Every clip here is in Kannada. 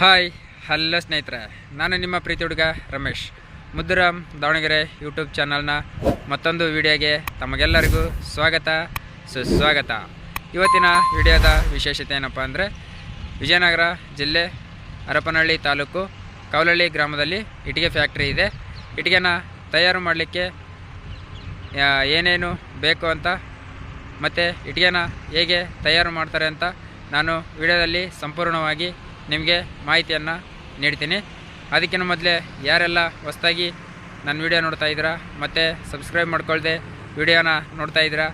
ಹಾಯ್ ಹಲೋ ಸ್ನೇಹಿತರೆ. ನಾನು ನಿಮ್ಮ ಪ್ರೀತಿ ಹುಡುಗ ರಮೇಶ್. ಮುದ್ದುರಾಮ್ ದಾವಣಗೆರೆ ಯೂಟ್ಯೂಬ್ ಚಾನಲ್ನ ಮತ್ತೊಂದು ವಿಡಿಯೋಗೆ ತಮಗೆಲ್ಲರಿಗೂ ಸ್ವಾಗತ, ಸುಸ್ವಾಗತ. ಇವತ್ತಿನ ವಿಡಿಯೋದ ವಿಶೇಷತೆ ಏನಪ್ಪ ಅಂದರೆ, ವಿಜಯನಗರ ಜಿಲ್ಲೆ ಹರಪನಹಳ್ಳಿ ತಾಲೂಕು ಕವಲಹಳ್ಳಿ ಗ್ರಾಮದಲ್ಲಿ ಇಟ್ಟಿಗೆ ಫ್ಯಾಕ್ಟ್ರಿ ಇದೆ. ಇಟ್ಟಿಗೆನ ತಯಾರು ಮಾಡಲಿಕ್ಕೆ ಏನೇನು ಬೇಕು ಅಂತ, ಮತ್ತು ಇಟ್ಟಿಗೆನ ಹೇಗೆ ತಯಾರು ಮಾಡ್ತಾರೆ ಅಂತ ನಾನು ವಿಡಿಯೋದಲ್ಲಿ ಸಂಪೂರ್ಣವಾಗಿ ನಿಮಗೆ ಮಾಹಿತಿಯನ್ನು ನೀಡ್ತೀನಿ. ಅದಕ್ಕಿಂತ ಮೊದಲೇ ಯಾರೆಲ್ಲ ಹೊಸದಾಗಿ ನನ್ನ ವಿಡಿಯೋ ನೋಡ್ತಾ ಇದ್ದೀರಾ ಮತ್ತು ಸಬ್ಸ್ಕ್ರೈಬ್ ಮಾಡ್ಕೊಳ್ದೆ ವಿಡಿಯೋನ ನೋಡ್ತಾ ಇದ್ದೀರಾ,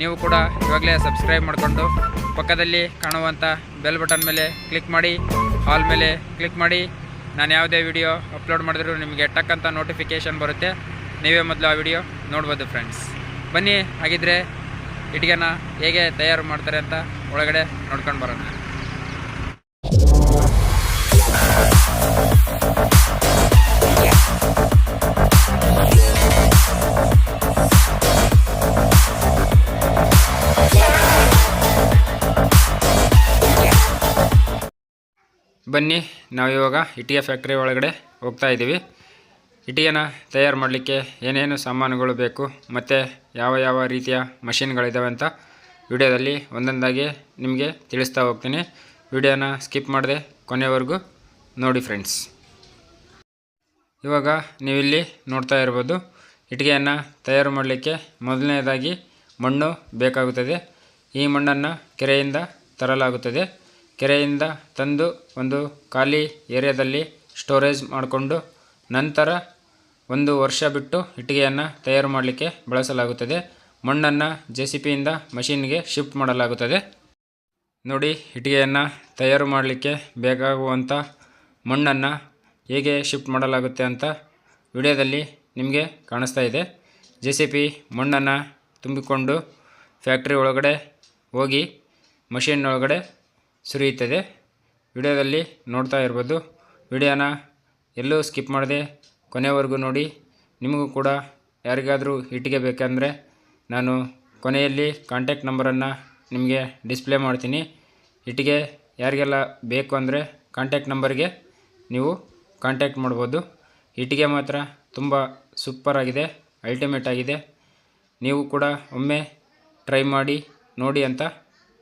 ನೀವು ಕೂಡ ಇವಾಗಲೇ ಸಬ್ಸ್ಕ್ರೈಬ್ ಮಾಡಿಕೊಂಡು ಪಕ್ಕದಲ್ಲಿ ಕಾಣುವಂಥ ಬೆಲ್ ಬಟನ್ ಮೇಲೆ ಕ್ಲಿಕ್ ಮಾಡಿ, ಹಾಲ್ ಮೇಲೆ ಕ್ಲಿಕ್ ಮಾಡಿ. ನಾನು ಯಾವುದೇ ವಿಡಿಯೋ ಅಪ್ಲೋಡ್ ಮಾಡಿದ್ರು ನಿಮಗೆ ಟಕ್ ನೋಟಿಫಿಕೇಷನ್ ಬರುತ್ತೆ. ನೀವೇ ಮೊದಲು ಆ ವಿಡಿಯೋ ನೋಡ್ಬೋದು ಫ್ರೆಂಡ್ಸ್. ಬನ್ನಿ, ಹಾಗಿದ್ರೆ ಇಟ್ಗೆನ ಹೇಗೆ ತಯಾರು ಮಾಡ್ತಾರೆ ಅಂತ ಒಳಗಡೆ ನೋಡ್ಕೊಂಡು ಬರೋಣ. ಬನ್ನಿ, ನಾವು ಇವಾಗ ಇಟಿಯ ಫ್ಯಾಕ್ಟ್ರಿ ಒಳಗಡೆ ಹೋಗ್ತಾ ಇದ್ದೀವಿ ಇಟಿಯನ್ನು ತಯಾರು ಮಾಡಲಿಕ್ಕೆ ಏನೇನು ಸಾಮಾನುಗಳು ಬೇಕು, ಮತ್ತು ಯಾವ ಯಾವ ರೀತಿಯ ಮಷಿನ್ಗಳಿದ್ದಾವೆ ಅಂತ ವಿಡಿಯೋದಲ್ಲಿ ಒಂದೊಂದಾಗಿ ನಿಮಗೆ ತಿಳಿಸ್ತಾ ಹೋಗ್ತೀನಿ. ವಿಡಿಯೋನ ಸ್ಕಿಪ್ ಮಾಡದೆ ಕೊನೆವರೆಗೂ ನೋಡಿ ಫ್ರೆಂಡ್ಸ್. ಇವಾಗ ನೀವಿಲ್ಲಿ ನೋಡ್ತಾ ಇರ್ಬೋದು ಇಟ್ಟಿಗೆಯನ್ನು ತಯಾರು ಮಾಡಲಿಕ್ಕೆ ಮೊದಲನೇದಾಗಿ ಮಣ್ಣು ಬೇಕಾಗುತ್ತದೆ. ಈ ಮಣ್ಣನ್ನು ಕೆರೆಯಿಂದ ತರಲಾಗುತ್ತದೆ. ಕೆರೆಯಿಂದ ತಂದು ಒಂದು ಖಾಲಿ ಏರಿಯಾದಲ್ಲಿ ಸ್ಟೋರೇಜ್ ಮಾಡಿಕೊಂಡು ನಂತರ ಒಂದು ವರ್ಷ ಬಿಟ್ಟು ಇಟ್ಟಿಗೆಯನ್ನು ತಯಾರು ಮಾಡಲಿಕ್ಕೆ ಬಳಸಲಾಗುತ್ತದೆ. ಮಣ್ಣನ್ನು ಜೆ ಸಿ ಪಿಯಿಂದ ಮಷೀನ್ಗೆ ಶಿಫ್ಟ್ ಮಾಡಲಾಗುತ್ತದೆ. ನೋಡಿ, ಇಟ್ಟಿಗೆಯನ್ನು ತಯಾರು ಮಾಡಲಿಕ್ಕೆ ಬೇಕಾಗುವಂಥ ಮಣ್ಣನ್ನು ಹೇಗೆ ಶಿಫ್ಟ್ ಮಾಡಲಾಗುತ್ತೆ ಅಂತ ವಿಡಿಯೋದಲ್ಲಿ ನಿಮಗೆ ಕಾಣಿಸ್ತಾ ಇದೆ. ಜೆ ಸಿ ಪಿ ಮಣ್ಣನ್ನು ತುಂಬಿಕೊಂಡು ಫ್ಯಾಕ್ಟ್ರಿ ಒಳಗಡೆ ಹೋಗಿ ಮಷಿನ್ ಒಳಗಡೆ ಸುರಿಯುತ್ತದೆ. ವಿಡಿಯೋದಲ್ಲಿ ನೋಡ್ತಾ ಇರ್ಬೋದು. ವಿಡಿಯೋನ ಎಲ್ಲೂ ಸ್ಕಿಪ್ ಮಾಡದೆ ಕೊನೆವರೆಗೂ ನೋಡಿ. ನಿಮಗೂ ಕೂಡ ಯಾರಿಗಾದರೂ ಇಟ್ಟಿಗೆ ಬೇಕಂದರೆ ನಾನು ಕೊನೆಯಲ್ಲಿ ಕಾಂಟ್ಯಾಕ್ಟ್ ನಂಬರನ್ನು ನಿಮಗೆ ಡಿಸ್ಪ್ಲೇ ಮಾಡ್ತೀನಿ. ಇಟ್ಟಿಗೆ ಯಾರಿಗೆಲ್ಲ ಬೇಕು ಅಂದರೆ ಕಾಂಟ್ಯಾಕ್ಟ್ ನಂಬರ್ಗೆ ನೀವು ಕಾಂಟ್ಯಾಕ್ಟ್ ಮಾಡ್ಬೋದು. ಇಟ್ಟಿಗೆ ಮಾತ್ರ ತುಂಬ ಸೂಪರಾಗಿದೆ ಅಲ್ಟಿಮೇಟ್ ಆಗಿದೆ. ನೀವು ಕೂಡ ಒಮ್ಮೆ ಟ್ರೈ ಮಾಡಿ ನೋಡಿ ಅಂತ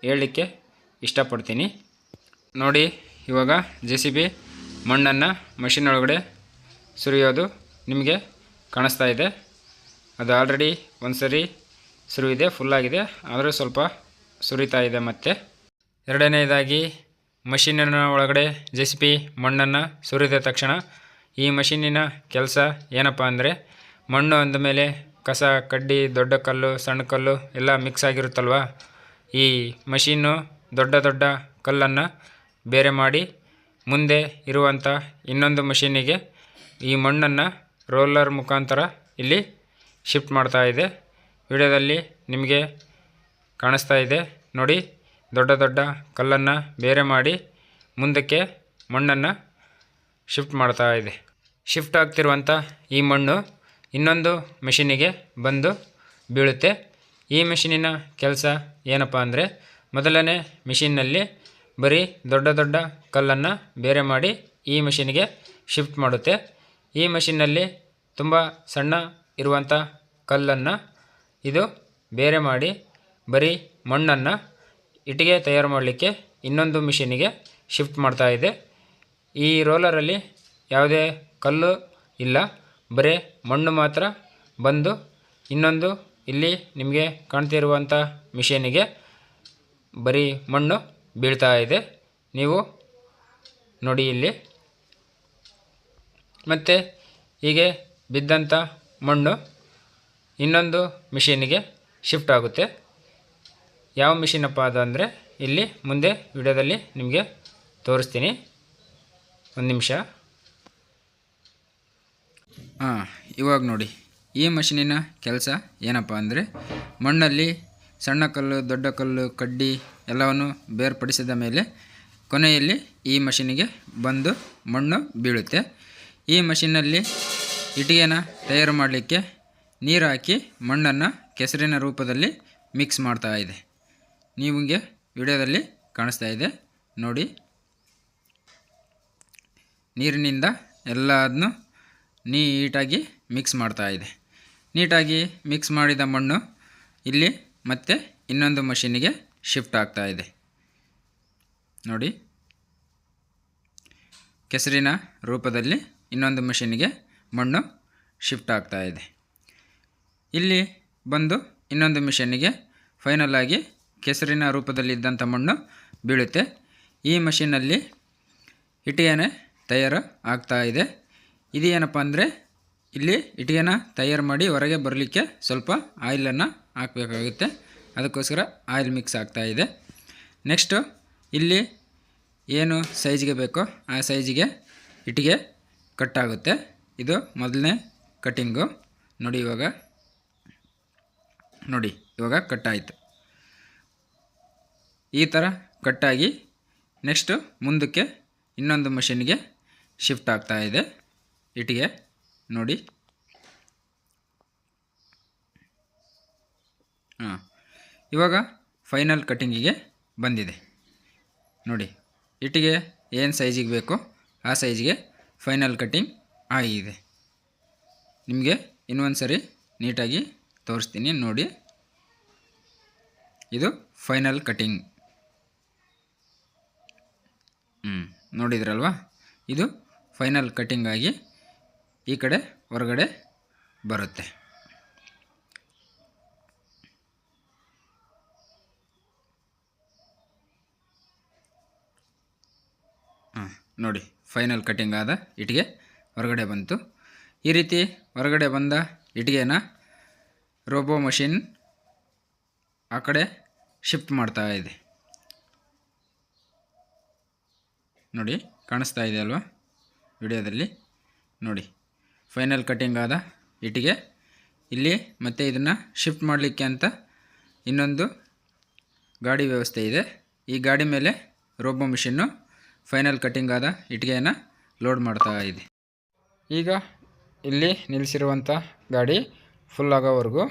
ಹೇಳಲಿಕ್ಕೆ ಇಷ್ಟಪಡ್ತೀನಿ. ನೋಡಿ, ಇವಾಗ ಜೆ ಸಿ ಬಿ ಮಣ್ಣನ್ನು ಮಷಿನ್ ಒಳಗಡೆ ಸುರಿಯೋದು ನಿಮಗೆ ಕಾಣಿಸ್ತಾ ಇದೆ. ಅದು ಆಲ್ರೆಡಿ ಒಂದು ಸರಿ ಸುರಿಯಿದೆ ಫುಲ್ಲಾಗಿದೆ ಆದರೂ ಸ್ವಲ್ಪ ಸುರಿತಾ ಇದೆ ಮತ್ತೆ. ಎರಡನೇದಾಗಿ ಮಷೀನಿನ ಒಳಗಡೆ ಜೆ ಸಿ ಪಿ ಮಣ್ಣನ್ನು ಸುರಿದ ತಕ್ಷಣ ಈ ಮಷಿನಿನ ಕೆಲಸ ಏನಪ್ಪ ಅಂದರೆ, ಮಣ್ಣು ಅಂದಮೇಲೆ ಕಸ, ಕಡ್ಡಿ, ದೊಡ್ಡ ಕಲ್ಲು, ಸಣ್ಣ ಕಲ್ಲು ಎಲ್ಲ ಮಿಕ್ಸ್ ಆಗಿರುತ್ತಲ್ವ? ಈ ಮಷೀನು ದೊಡ್ಡ ದೊಡ್ಡ ಕಲ್ಲನ್ನು ಬೇರೆ ಮಾಡಿ ಮುಂದೆ ಇರುವಂಥ ಇನ್ನೊಂದು ಮಷೀನಿಗೆ ಈ ಮಣ್ಣನ್ನು ರೋಲರ್ ಮುಖಾಂತರ ಇಲ್ಲಿ ಶಿಫ್ಟ್ ಮಾಡ್ತಾ ಇದೆ. ವಿಡಿಯೋದಲ್ಲಿ ನಿಮಗೆ ಕಾಣಿಸ್ತಾ ಇದೆ. ನೋಡಿ, ದೊಡ್ಡ ದೊಡ್ಡ ಕಲ್ಲನ್ನು ಬೇರೆ ಮಾಡಿ ಮುಂದಕ್ಕೆ ಮಣ್ಣನ್ನು ಶಿಫ್ಟ್ ಮಾಡ್ತಾ ಇದೆ. ಶಿಫ್ಟ್ ಆಗ್ತಿರುವಂಥ ಈ ಮಣ್ಣು ಇನ್ನೊಂದು ಮೆಷಿನಿಗೆ ಬಂದು ಬೀಳುತ್ತೆ. ಈ ಮೆಷಿನಿನ ಕೆಲಸ ಏನಪ್ಪ ಅಂದರೆ ಮೊದಲನೇ ಮಿಷಿನ್ನಲ್ಲಿ ಬರೀ ದೊಡ್ಡ ದೊಡ್ಡ ಕಲ್ಲನ್ನು ಬೇರೆ ಮಾಡಿ ಈ ಮಿಷಿನ್ಗೆ ಶಿಫ್ಟ್ ಮಾಡುತ್ತೆ. ಈ ಮಷಿನ್ನಲ್ಲಿ ತುಂಬ ಸಣ್ಣ ಇರುವಂಥ ಕಲ್ಲನ್ನು ಇದು ಬೇರೆ ಮಾಡಿ ಬರೀ ಮಣ್ಣನ್ನು ಇಟ್ಟಿಗೆ ತಯಾರು ಮಾಡಲಿಕ್ಕೆ ಇನ್ನೊಂದು ಮಿಷಿನಿಗೆ ಶಿಫ್ಟ್ ಮಾಡ್ತಾ ಇದೆ. ಈ ರೋಲರಲ್ಲಿ ಯಾವುದೇ ಕಲ್ಲು ಇಲ್ಲ. ಬರೀ ಮಣ್ಣು ಮಾತ್ರ ಬಂದು ಇನ್ನೊಂದು ಇಲ್ಲಿ ನಿಮಗೆ ಕಾಣ್ತಿರುವಂಥ ಮಿಷಿನಿಗೆ ಬರೀ ಮಣ್ಣು ಬೀಳ್ತಾ ಇದೆ. ನೀವು ನೋಡಿ ಇಲ್ಲಿ. ಮತ್ತು ಹೀಗೆ ಬಿದ್ದಂಥ ಮಣ್ಣು ಇನ್ನೊಂದು ಮಿಷಿನಿಗೆ ಶಿಫ್ಟ್ ಆಗುತ್ತೆ. ಯಾವ ಮಿಷಿನಪ್ಪ ಅದು ಅಂದರೆ ಇಲ್ಲಿ ಮುಂದೆ ವಿಡಿಯೋದಲ್ಲಿ ನಿಮಗೆ ತೋರಿಸ್ತೀನಿ. ಒಂದು ನಿಮಿಷ. ಹಾಂ, ಇವಾಗ ನೋಡಿ. ಈ ಮಷಿನಿನ ಕೆಲಸ ಏನಪ್ಪ ಅಂದರೆ ಮಣ್ಣಲ್ಲಿ ಸಣ್ಣ ಕಲ್ಲು, ದೊಡ್ಡ ಕಲ್ಲು, ಕಡ್ಡಿ ಎಲ್ಲವನ್ನು ಬೇರ್ಪಡಿಸಿದ ಮೇಲೆ ಕೊನೆಯಲ್ಲಿ ಈ ಮಷಿನಿಗೆ ಬಂದು ಮಣ್ಣು ಬೀಳುತ್ತೆ. ಈ ಮಷಿನಲ್ಲಿ ಇಟ್ಟಿಗೆನ ತಯಾರು ಮಾಡಲಿಕ್ಕೆ ನೀರು ಹಾಕಿ ಮಣ್ಣನ್ನು ಕೆಸರಿನ ರೂಪದಲ್ಲಿ ಮಿಕ್ಸ್ ಮಾಡ್ತಾ ಇದೆ. ನಿಮಗೆ ವಿಡಿಯೋದಲ್ಲಿ ಕಾಣಿಸ್ತಾ ಇದೆ. ನೋಡಿ. ನೀರಿನಿಂದ ಎಲ್ಲದನ್ನು ನೀಟಾಗಿ ಮಿಕ್ಸ್ ಮಾಡ್ತಾ ಇದೆ. ನೀಟಾಗಿ ಮಿಕ್ಸ್ ಮಾಡಿದ ಮಣ್ಣು ಇಲ್ಲಿ ಮತ್ತೆ ಇನ್ನೊಂದು ಮಷೀನಿಗೆ ಶಿಫ್ಟ್ ಆಗ್ತಾ ಇದೆ. ನೋಡಿ. ಕೆಸರಿನ ರೂಪದಲ್ಲಿ ಇನ್ನೊಂದು ಮಷಿನಿಗೆ ಮಣ್ಣು ಶಿಫ್ಟ್ ಆಗ್ತಾ ಇದೆ. ಇಲ್ಲಿ ಬಂದು ಇನ್ನೊಂದು ಮಿಷನ್ನಿಗೆ ಫೈನಲ್ ಆಗಿ ಕೆಸರಿನ ರೂಪದಲ್ಲಿದ್ದಂಥ ಮಣ್ಣು ಬೀಳುತ್ತೆ. ಈ ಮಷಿನಲ್ಲಿ ಇಟಿಗೆನೆ ತಯಾರು ಆಗ್ತಾ ಇದೆ. ಇದು ಏನಪ್ಪ ಅಂದರೆ ಇಲ್ಲಿ ಇಟ್ಟಿಗೆನ ತಯಾರು ಮಾಡಿ ಹೊರಗೆ ಬರಲಿಕ್ಕೆ ಸ್ವಲ್ಪ ಆಯಿಲನ್ನು ಹಾಕಬೇಕಾಗುತ್ತೆ. ಅದಕ್ಕೋಸ್ಕರ ಆಯಿಲ್ ಮಿಕ್ಸ್ ಇದೆ. ನೆಕ್ಸ್ಟು ಇಲ್ಲಿ ಏನು ಸೈಜ್ಗೆ ಬೇಕೋ ಆ ಸೈಜಿಗೆ ಇಟ್ಟಿಗೆ ಕಟ್ಟಾಗುತ್ತೆ ಇದು ಮೊದಲನೇ ಕಟ್ಟಿಂಗು ನೋಡಿ ಇವಾಗ. ನೋಡಿ, ಇವಾಗ ಕಟ್ಟಾಯಿತು ಈ ಥರ ಕಟ್ಟಾಗಿ ನೆಕ್ಸ್ಟು ಮುಂದಕ್ಕೆ ಇನ್ನೊಂದು ಮಷಿನ್ಗೆ ಶಿಫ್ಟ್ ಆಗ್ತಾ ಇದೆ. ಇಟ್ಟಿಗೆ ನೋಡಿ. ಹಾಂ. ಇವಾಗ ಫೈನಲ್ ಕಟ್ಟಿಂಗಿಗೆ ಬಂದಿದೆ. ನೋಡಿ, ಇಟ್ಟಿಗೆ ಏನು ಸೈಜಿಗೆ ಬೇಕೋ ಆ ಸೈಜಿಗೆ ಫೈನಲ್ ಕಟ್ಟಿಂಗ್ ಆಗಿದೆ. ನಿಮಗೆ ಇನ್ನೊಂದು ಸರಿ ನೀಟಾಗಿ ತೋರಿಸ್ತೀನಿ, ನೋಡಿ. ಇದು ಫೈನಲ್ ಕಟ್ಟಿಂಗ್ ಹ್ಞೂ ನೋಡಿದ್ರಲ್ವಾ? ಇದು ಫೈನಲ್ ಕಟ್ಟಿಂಗ್ ಆಗಿ ಈ ಕಡೆ ಹೊರಗಡೆ ಬರುತ್ತೆ ಹಾಂ ನೋಡಿ ಫೈನಲ್ ಕಟ್ಟಿಂಗ್ ಆದ ಇಟ್ಟಿಗೆ ಹೊರಗಡೆ ಬಂತು. ಈ ರೀತಿ ಹೊರಗಡೆ ಬಂದ ಇಟ್ಟಿಗೆನ ರೋಬೋ ಮಷಿನ್ ಆ ಕಡೆ ಶಿಫ್ಟ್ ಮಾಡ್ತಾ ಇದೆ. ನೋಡಿ, ಕಾಣಿಸ್ತಾ ಇದೆ ಅಲ್ವಾ ವಿಡಿಯೋದಲ್ಲಿ? ನೋಡಿ ಫೈನಲ್ ಕಟ್ಟಿಂಗ್ ಆದ ಇಟ್ಟಿಗೆ. ಇಲ್ಲಿ ಮತ್ತೆ ಇದನ್ನು ಶಿಫ್ಟ್ ಮಾಡಲಿಕ್ಕೆ ಅಂತ ಇನ್ನೊಂದು ಗಾಡಿ ವ್ಯವಸ್ಥೆ ಇದೆ. ಈ ಗಾಡಿ ಮೇಲೆ ರೋಬೋ ಮಿಷಿನ್ನು ಫೈನಲ್ ಕಟ್ಟಿಂಗ್ ಆದ ಇಟ್ಟಿಗೆಯನ್ನು ಲೋಡ್ ಮಾಡ್ತಾ ಇದೆ ಈಗ ಇಲ್ಲಿ ನಿಲ್ಲಿಸಿರುವಂಥ ಗಾಡಿ ಫುಲ್ ಆಗೋವರೆಗೂ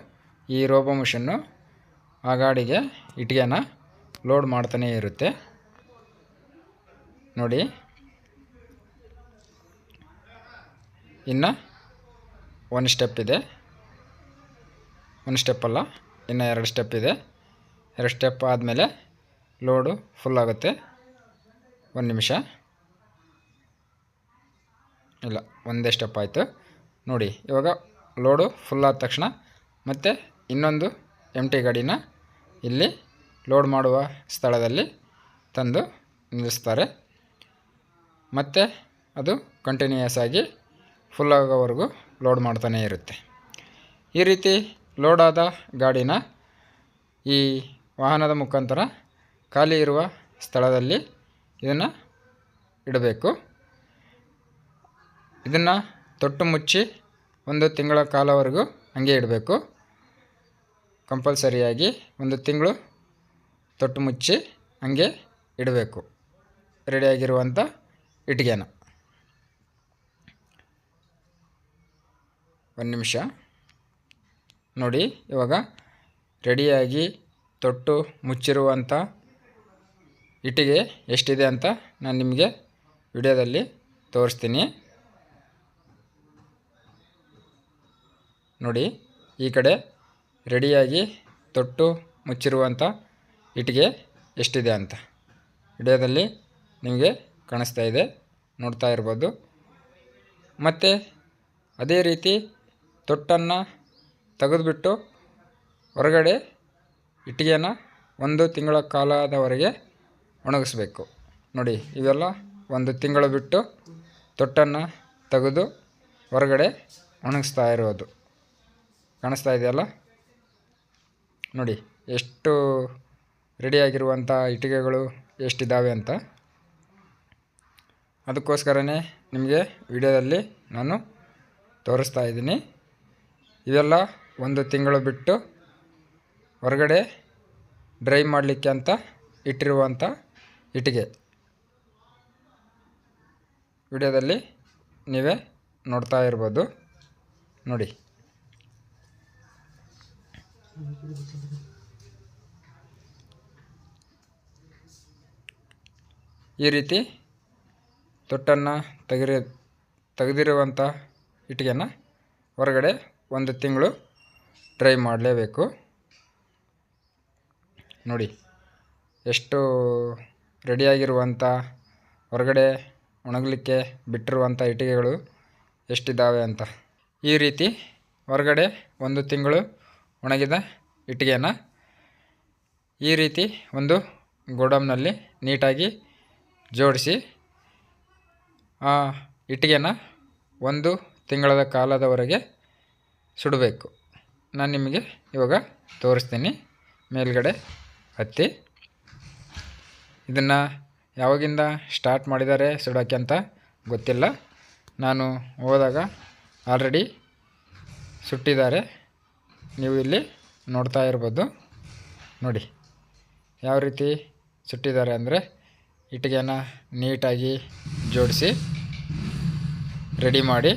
ಈ ರೋಬೋ ಮಿಷನ್ನು ಆ ಗಾಡಿಗೆ ಇಟ್ಟಿಗೆನ ಲೋಡ್ ಮಾಡ್ತಾನೇ ಇರುತ್ತೆ. ನೋಡಿ. ಇನ್ನು ಒನ್ ಸ್ಟೆಪ್ ಇದೆ. ಒನ್ ಸ್ಟೆಪ್ ಅಲ್ಲ, ಇನ್ನು ಎರಡು ಸ್ಟೆಪ್ ಇದೆ. ಎರಡು ಸ್ಟೆಪ್ ಆದಮೇಲೆ ಲೋಡು ಫುಲ್ ಆಗುತ್ತೆ. ಒಂದು ನಿಮಿಷ. ಇಲ್ಲ ಒಂದೇ ಸ್ಟೆಪ್ ಆಯಿತು. ನೋಡಿ, ಇವಾಗ ಲೋಡು ಫುಲ್ ಆದ ತಕ್ಷಣ ಮತ್ತೆ ಇನ್ನೊಂದು ಎಂ ಟಿ ಗಾಡಿನ ಇಲ್ಲಿ ಲೋಡ್ ಮಾಡುವ ಸ್ಥಳದಲ್ಲಿ ತಂದು ನಿಲ್ಲಿಸ್ತಾರೆ. ಮತ್ತು ಅದು ಕಂಟಿನ್ಯೂಯಸ್ ಆಗಿ ಫುಲ್ ಆಗೋವರೆಗೂ ಲೋಡ್ ಮಾಡ್ತಾನೇ ಇರುತ್ತೆ. ಈ ರೀತಿ ಲೋಡ್ ಆದ ಗಾಡಿನ ಈ ವಾಹನದ ಮುಖಾಂತರ ಖಾಲಿ ಇರುವ ಸ್ಥಳದಲ್ಲಿ ಇದನ್ನು ಇಡಬೇಕು. ಇದನ್ನು ತೊಟ್ಟು ಮುಚ್ಚಿ ಒಂದು ತಿಂಗಳ ಕಾಲವರೆಗೂ ಹಾಗೆ ಇಡಬೇಕು. ಕಂಪಲ್ಸರಿಯಾಗಿ ಒಂದು ತಿಂಗಳು ತೊಟ್ಟು ಮುಚ್ಚಿ ಹಾಗೆ ಇಡಬೇಕು. ರೆಡಿಯಾಗಿರುವಂಥ ಇಟ್ಟಿಗೆನ. ಒಂದು ನಿಮಿಷ. ನೋಡಿ ಇವಾಗ ರೆಡಿಯಾಗಿ ತೊಟ್ಟು ಮುಚ್ಚಿರುವಂಥ ಇಟ್ಟಿಗೆ ಎಷ್ಟಿದೆ ಅಂತ ನಾನು ನಿಮಗೆ ವಿಡಿಯೋದಲ್ಲಿ ತೋರಿಸ್ತೀನಿ. ನೋಡಿ, ಈ ಕಡೆ ರೆಡಿಯಾಗಿ ತೊಟ್ಟು ಮುಚ್ಚಿರುವಂಥ ಇಟ್ಟಿಗೆ ಎಷ್ಟಿದೆ ಅಂತ. ವಿಡಿಯೋದಲ್ಲಿ ನಿಮಗೆ ಕಾಣಿಸ್ತಾ ಇದೆ, ನೋಡ್ತಾ ಇರ್ಬೋದು. ಮತ್ತು ಅದೇ ರೀತಿ ತೊಟ್ಟನ್ನು ತೆಗೆದುಬಿಟ್ಟು ಹೊರಗಡೆ ಇಟ್ಟಿಗೆನ ಒಂದು ತಿಂಗಳ ಕಾಲದವರೆಗೆ ಒಣಗಿಸ್ಬೇಕು. ನೋಡಿ, ಇವೆಲ್ಲ ಒಂದು ತಿಂಗಳು ಬಿಟ್ಟು ತೊಟ್ಟನ್ನು ತೆಗೆದು ಹೊರಗಡೆ ಒಣಗಿಸ್ತಾ ಇರೋದು. ಕಾಣಿಸ್ತಾ ಇದೆಯಲ್ಲ? ನೋಡಿ, ಎಷ್ಟು ರೆಡಿಯಾಗಿರುವಂಥ ಇಟ್ಟಿಗೆಗಳು ಎಷ್ಟಿದ್ದಾವೆ ಅಂತ. ಅದಕ್ಕೋಸ್ಕರನೇ ನಿಮಗೆ ವಿಡಿಯೋದಲ್ಲಿ ನಾನು ತೋರಿಸ್ತಾ ಇದ್ದೀನಿ. ಇವೆಲ್ಲ ಒಂದು ತಿಂಗಳು ಬಿಟ್ಟು ಹೊರಗಡೆ ಡ್ರೈ ಮಾಡಲಿಕ್ಕೆ ಅಂತ ಇಟ್ಟಿರುವಂಥ ಇಟ್ಟಿಗೆ. ವಿಡಿಯೋದಲ್ಲಿ ನೀವೇ ನೋಡ್ತಾ ಇರ್ಬೋದು. ನೋಡಿ. ಈ ರೀತಿ ತೊಟ್ಟನ್ನು ತೆಗಿರಿ ತೆಗೆದಿರುವಂಥ ಇಟ್ಟಿಗೆನ ಹೊರಗಡೆ ಒಂದು ತಿಂಗಳು ಡ್ರೈ ಮಾಡಲೇಬೇಕು. ನೋಡಿ. ಎಷ್ಟು ರೆಡಿಯಾಗಿರುವಂಥ, ಹೊರಗಡೆ ಒಣಗಲಿಕ್ಕೆ ಬಿಟ್ಟಿರುವಂಥ ಇಟ್ಟಿಗೆಗಳು ಎಷ್ಟಿದ್ದಾವೆ ಅಂತ. ಈ ರೀತಿ ಹೊರಗಡೆ ಒಂದು ತಿಂಗಳು ಒಣಗಿದ ಇಟ್ಟಿಗೆಯನ್ನು ಈ ರೀತಿ ಒಂದು ಗೋಡಮ್ನಲ್ಲಿ ನೀಟಾಗಿ ಜೋಡಿಸಿ ಆ ಇಟ್ಟಿಗೆನ ಒಂದು ತಿಂಗಳದ ಕಾಲದವರೆಗೆ ಸುಡಬೇಕು. ನಾನು ನಿಮಗೆ ಇವಾಗ ತೋರಿಸ್ತೀನಿ. ಮೇಲ್ಗಡೆ ಹತ್ತಿ. ಇದನ್ನು ಯಾವಾಗಿಂದ ಸ್ಟಾರ್ಟ್ ಮಾಡಿದ್ದಾರೆ ಸುಡೋಕ್ಕೆ ಅಂತ ಗೊತ್ತಿಲ್ಲ. ನಾನು ಹೋದಾಗ ಆಲ್ರೆಡಿ ಸುಟ್ಟಿದ್ದಾರೆ. ನೀವು ಇಲ್ಲಿ ನೋಡ್ತಾ ಇರ್ಬೋದು. ನೋಡಿ, ಯಾವ ರೀತಿ ಸುಟ್ಟಿದ್ದಾರೆ ಅಂದರೆ ಇಟ್ಟಿಗೆನ ನೀಟಾಗಿ ಜೋಡಿಸಿ ರೆಡಿ ಮಾಡಿ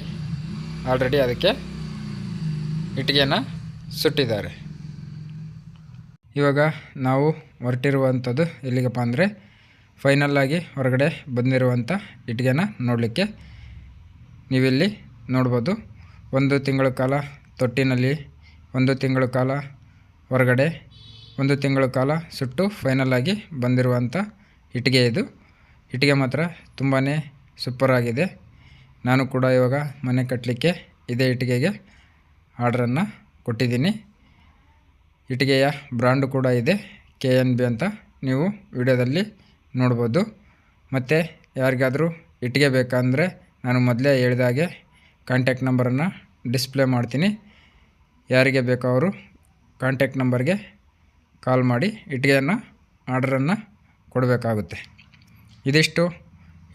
ಆಲ್ರೆಡಿ ಅದಕ್ಕೆ ಇಟ್ಟಿಗೆನ ಸುಟ್ಟಿದ್ದಾರೆ. ಇವಾಗ ನಾವು ಹೊರಟಿರುವಂಥದ್ದು ಎಲ್ಲಿಗಪ್ಪ ಅಂದರೆ ಫೈನಲ್ಲಾಗಿ ಹೊರಗಡೆ ಬಂದಿರುವಂಥ ಇಟ್ಟಿಗೆನ ನೋಡಲಿಕ್ಕೆ ನೀವಿಲ್ಲಿ ನೋಡ್ಬೋದು. ಒಂದು ತಿಂಗಳ ಕಾಲ ತೊಟ್ಟಿನಲ್ಲಿ, ಒಂದು ತಿಂಗಳ ಕಾಲ ಹೊರಗಡೆ, ಒಂದು ತಿಂಗಳ ಕಾಲ ಸುಟ್ಟು ಫೈನಲ್ಲಾಗಿ ಬಂದಿರುವಂಥ ಇಟ್ಟಿಗೆ ಇದು. ಇಟ್ಟಿಗೆ ಮಾತ್ರ ತುಂಬಾ ಸೂಪರಾಗಿದೆ ನಾನು ಕೂಡ ಇವಾಗ ಮನೆ ಕಟ್ಟಲಿಕ್ಕೆ ಇದೇ ಇಟ್ಟಿಗೆಗೆ ಆರ್ಡ್ರನ್ನು ಕೊಟ್ಟಿದ್ದೀನಿ. ಇಟ್ಟಿಗೆಯ ಬ್ರ್ಯಾಂಡು ಕೂಡ ಇದೆ ಕೆ ಅಂತ ನೀವು ವಿಡಿಯೋದಲ್ಲಿ ನೋಡ್ಬೋದು. ಮತ್ತು ಯಾರಿಗಾದರೂ ಇಟ್ಟಿಗೆ ಬೇಕಂದರೆ ನಾನು ಮೊದಲೇ ಹೇಳಿದ ಹಾಗೆ ಕಾಂಟ್ಯಾಕ್ಟ್ ನಂಬರನ್ನು ಡಿಸ್ಪ್ಲೇ ಮಾಡ್ತೀನಿ. ಯಾರಿಗೆ ಬೇಕೋ ಅವರು ಕಾಂಟ್ಯಾಕ್ಟ್ ನಂಬರ್ಗೆ ಕಾಲ್ ಮಾಡಿ ಇಟ್ಟಿಗೆಯನ್ನು ಆರ್ಡ್ರನ್ನು ಕೊಡಬೇಕಾಗುತ್ತೆ. ಇದಿಷ್ಟು.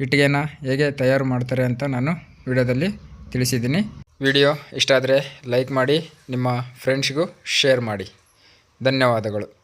ಇಟ್ಟಿಗೆನ ಹೇಗೆ ತಯಾರು ಮಾಡ್ತಾರೆ ಅಂತ ನಾನು ವಿಡಿಯೋದಲ್ಲಿ ತಿಳಿಸಿದ್ದೀನಿ. ವಿಡಿಯೋ ಇಷ್ಟ ಆದರೆ ಲೈಕ್ ಮಾಡಿ, ನಿಮ್ಮ ಫ್ರೆಂಡ್ಸ್ಗೂ ಶೇರ್ ಮಾಡಿ. ಧನ್ಯವಾದಗಳು.